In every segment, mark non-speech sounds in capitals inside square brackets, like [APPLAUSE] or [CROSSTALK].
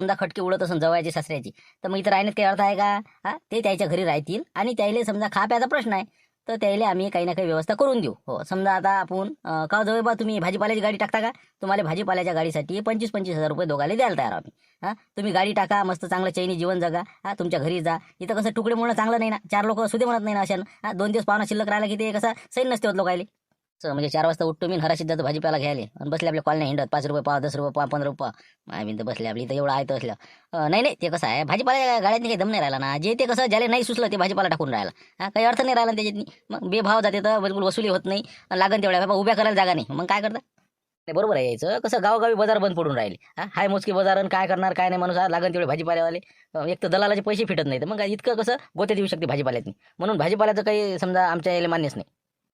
समजा खटके उडत असून जवळची सासऱ्याची. तर मग इथं राहण्यात काही अर्थ आहे का? हा? ते त्याच्या घरी राहतील आणि त्याला समजा खा प्याचा प्रश्न आहे. तर त्याला आम्ही काही ना काही व्यवस्था करून देऊ. हो समजा आता आपण का जवळ बा तुम्ही भाजीपाल्याची गाडी टाकता का? तुम्हाला भाजीपाल्याच्या गाडीसाठी पंचवीस पंचवीस हजार रुपये दोघाला द्यायला तयार आम्ही. हा? तुम्ही गाडी टाका मस्त चांगलं चैनी जीवन जगा. हा? तुमच्या घरी जा. इथं कसं तुकडे म्हणणं चांगलं नाही ना. चार लोक सुदे म्हणत नाही ना अशा हा? दोन दिवस पाहुणा शिल्लक राहिला की ते कसं सैन नसते होत लोकायला. म्हणजे चार वाजता उठतो मी हराशीत जातो भाजीपाला घ्यायला आणि बसले आपल्या कॉलने हिंडत पाच रुपये पाव दस रुपये पाव पंधरा रुपये माय बिंद बसले आपली तर एवढं आहे असलं नाही नाही ते कसं आहे भाजीपाला गाड्यात काही दम नाही राहिला ना. जे ते कसं ज्याला नाही सुचलं ते भाजीपाला टाकून राहिला. हा काही अर्थ नाही राहिला त्याच्यात मग बेभाव जाते तर बिलकुल वसुली होत नाही. लागन तेवढ्या बाबा उभ्या करायला जागा नाही. मग काय करता? नाही बरोबर आहे यायचं. कसं गावगावी बाजार बंद पडून राहिले. हा हाय मोजकी बाजार आणि काय करणार काय नाही माणूस हा लागन तेवढे भाजीपाल्यावाले. एक तर दलालाचे पैसे फिटत नाही तर मग इतकं कसं गोते देऊ शकते भाजीपाल्यातनी. म्हणून भाजीपाल्याचं काही समजा आमच्या याला मान्यच नाही.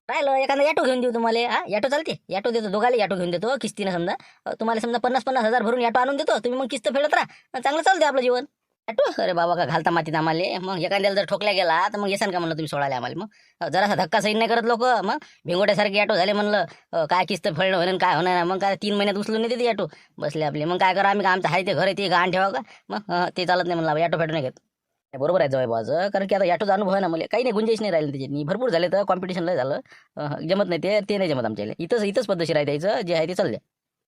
राहिलं एखादा ॲटो घेऊन देऊ तुम्हाला हा? ॲटो चालते? ॲटो देतो दोघाला ॲटो घेऊन देतो हो, किस्तीनं समजा. तुम्हाला समजा पन्नास पन्नास हजार भरून ॲटो आणून देतो तुम्ही मग किस्त फेडत राहा. चांगलं चालते आपलं जीवन. ॲटो अरे बाबा का घालता मातीत आम्हाला? मग एखाद्याला जर ठोकल्या गेला तर मग येसान का म्हणलं तुम्ही सोडायला आम्हाला मग? जरासा धक्का सही नाही करत लोक मग? भिंगोट्यासारखे ॲटो झाले म्हणलं काय किस्त फेडणं होईल काय होणार मग काय तीन महिन्यात उचलून नाही देते ॲटो बसले आपले. मग काय करा आम्ही आमचं आहे ते घर आहे ते गहाण ठेवा का? मग ते चालत नाही म्हणलं ॲटो फेडून नाही घेत. बरोबर आहे जवळपास कारण की आता याटोच अनुभव आहे ना मला काही नाही गुंजेश नाही राहिली त्याच्यात भरपूर झाले तर कॉम्पिटिशन लय झालं. जमत नाही ते ते नाही जमत आमच्या इथंच इथंच पद्धतशीर आहे त्याचं जे आहे ते चालले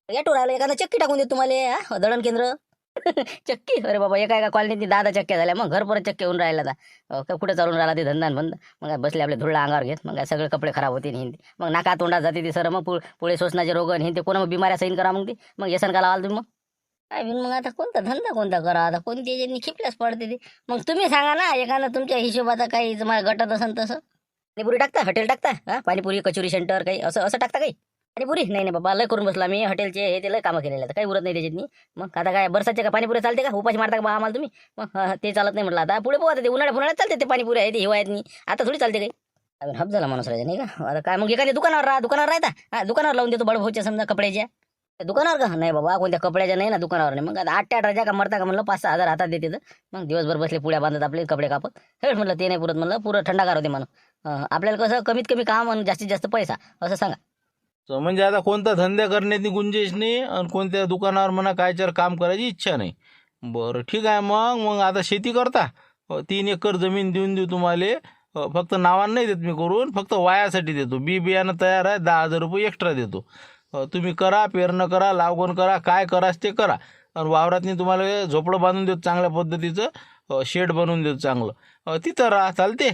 याटो राहिलं एखादा चक्की टाकून देत तुम्हाला दळण केंद्र? [LAUGHS] चक्की? अरे बाबा एका एका कॉलनीत दहा दहा चक्क्या झाल्या. मग घर परत चक्के होऊन राहिला आता. अं, कुठे चालून राहिला ते धंदा बंद. मग बसले आपले धुळला अंगावर घेत. मग सगळे कपडे खराब होते आणि हिंदी. मग नाका तोंडात जाते ते सर. मग पुढे श्वसनाचे रोग हिंदी. हे ते कोणा मग बिमाऱ्या सैन करा मग ते. मग येसन काला लावाल तुम्ही मग? काय बिन मग आता कोणता धंदा कोणता करा? आता कोणती याच्यानी खिपल्यास पडते ते. मग तुम्ही सांगा ना एखादं तुमच्या हिशोबाचा काही तुम्हाला गटत असेल तसं. पाणीपुरी टाकता? हॉटेल टाकता? हा? पाणीपुरी कचोरी सेंटर काही? असं असं टाकता काही? पाणीपुरी? नाही नाही बाबा लय करून बसला मी. हॉटेलचे हे ते लय कामं केलेलं काही उरत नाही त्याच्यातनी. मग आता काय बरसाचे का पाणीपुरी चालते का? उपाशी मारता का बा आम्हाला तुम्ही? मग ते चालत नाही म्हटलं आता. पुढे पोहा ते उन्हाळ्या उन्हाळ्यात चालते ते पाणीपुरी आहे ते हिवाळ्यात नाही आता थोडी चालते काही. अजून झाला माणूस राहायचा नाही का? आता काय मग एखाद्या दुकानावर राहा दुकानावर राहता. हा दुकानावर लावून देतो बडभाऊच्या समजा कपड्याच्या. दुकानावर का? नाही बाबा कोणत्या कपड्याच्या नाही ना दुकानावर. नाही मग आता आठ आठ रजा का मरता का म्हणलं पाच सहा हजार हातात देते तर. मग दिवसभर बसले पुड्या बांधत आपले कपडे कापत. हे म्हणलं ते नाही पुरत म्हणलं पुरं थंडागार होते म्हणून. आपल्याला कसं कमीत कमी काम आणि जास्तीत जास्त पैसा असं सांगा. तर म्हणजे आता कोणता धंदा करण्याची गुंजेश नाही आणि कोणत्या दुकानावर म्हणा कायच्यावर काम करायची इच्छा नाही. बरं ठीक आहे मग. मग आता शेती करता. अ, तीन एकर जमीन देऊन देऊ तुम्हाला. अ, फक्त नावानं नाही देत मी करून फक्त वायासाठी देतो. बी बियाणं तयार आहे दहा हजार रुपये एक्स्ट्रा देतो. तुम्ही करा पेरणं करा लावगण करा काय कराच ते करा. आणि वावरातनी तुम्हाला झोपडं बांधून देतो चांगल्या पद्धतीचं. शेड बनवून देतो चांगलं. तिथं राहा चालते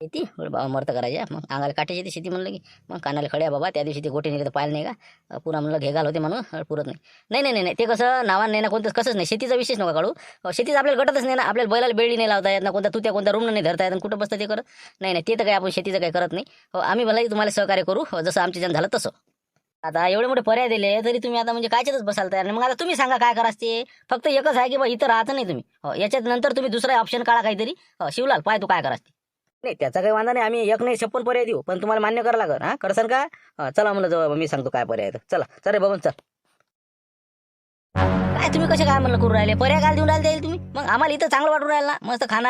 शेती बाबा मरत करायच्या मग अंगाला काटायची ती शेती म्हणलं की मग कानाला खड्या बाबा त्या दिवशी ते गोटे तर पाहिलं नाही का? पुरा पुन्हा म्हणलं घेगाल होते म्हणून पुरत नाही. नाही नाही नाही नाही. ते कसं नावानं नाही ना कोणतं कसंच नाही. शेतीचा विशेष नका काढू. अं, शेतीचं आपल्याला गटतच नाही ना. आपल्याला बैलाला बेळी नाही लावता येत ना. कोणता तुत्या कोणता रूम नाही धरता येत आणि कुठं बसतं ते करत? नाही नाही. ते तर काही आपण शेतीचं काही करत नाही. हो आम्ही भलाही तुम्हाला सहकार्य करू. जसं आमच्या जण झालं तसं. आता एवढे मोठे पर्याय दिले तरी तुम्ही आता म्हणजे कायच्यातच बसायला तयार नाही. मग आता तुम्ही सांगा काय ते फक्त एकच आहे की बा इथं राहतं नाही तुम्ही. हो याच्यात नंतर तुम्ही दुसरा ऑप्शन काढा काहीतरी. हो शिवलाल पाय तू काय ते. नाही त्याचा काही वांधा नाही. आम्ही एक नाही छप्पन पर्याय देऊ. पण तुम्हाला मान्य करावं लागेल. हा करसान का? हा, चला म्हणलं जवळ मी सांगतो काय पर्याय आहे. तर. चला चल रे बाबा चल. काय तुम्ही कसे काय म्हणलं करू राहिले? पर्याय काय देऊन राहिले तुम्ही? मग आम्हाला इथं चांगलं वाटून राहिलं ना. मस्त खाना